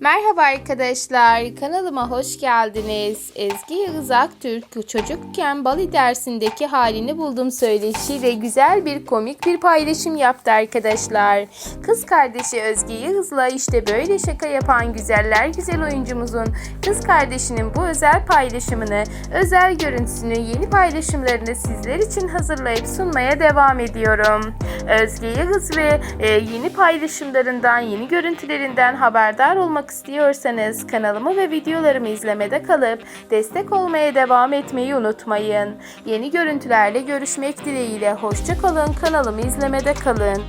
Merhaba arkadaşlar, kanalıma hoş geldiniz. Ezgi Yağız Aktürk çocukken Bali dersindeki halini buldum söyleşiyle güzel bir komik bir paylaşım yaptı arkadaşlar. Kız kardeşi Özge Yağız'la işte böyle şaka yapan güzeller güzel oyuncumuzun kız kardeşinin bu özel paylaşımını, özel görüntüsünü, yeni paylaşımlarını sizler için hazırlayıp sunmaya devam ediyorum. Özge Yağız ve e, yeni paylaşımlarından, yeni görüntülerinden haberdar olmak istiyorsanız kanalımı ve videolarımı izlemede kalıp destek olmaya devam etmeyi unutmayın. Yeni görüntülerle görüşmek dileğiyle hoşça kalın, kanalımı izlemede kalın.